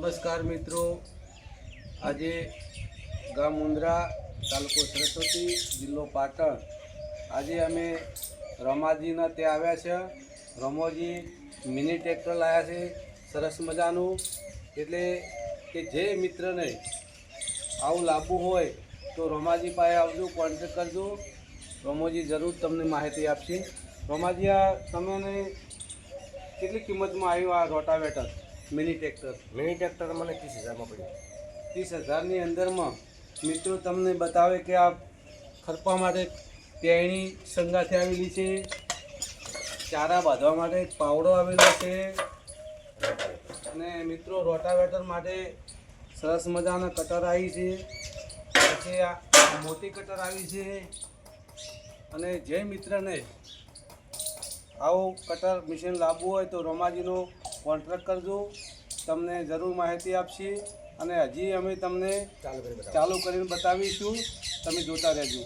નમસ્કાર મિત્રો. આજે ગામ મુંદ્રા તાલુકો સરસ્વતી જિલ્લો પાટણ. આજે અમે રમાજીના ત્યાં આવ્યા છે. રમોજી મિની ટ્રેક્ટર લાવ્યા છે. સરસ મજાનું. એટલે કે જે મિત્રને આવું લાવવું હોય તો રમાજી પાસે આવજો કોન્ટેક કરજો. રમોજી જરૂર તમને માહિતી આપશે. રમાજી આ તમને કેટલી કિંમતમાં આવ્યું આ rotavator? Mini tractor. Mini tractor મને ત્રીસ હજારમાં પડ્યું. ત્રીસ હજારની અંદરમાં મિત્રો તમને બતાવે કે આ ખરપા માટે તેણી સંગાથે આવેલી છે ચારા બાંધવા માટે પાવડો આવેલો છે અને મિત્રો રોટાવેટર માટે સરસ મજાના કટર આવી છે પછી આ મોટી કટર આવી છે અને જે મિત્રને આવું કટર મશીન લાવવું હોય તો રોમાજીનો કોન્ટ્રાક્ટ કરજો. તમને જરૂર માહિતી આપશે અને હજી અમે તમને ચાલુ કરી ચાલુ કરીને બતાવીશું. તમે જોતા રહેજો.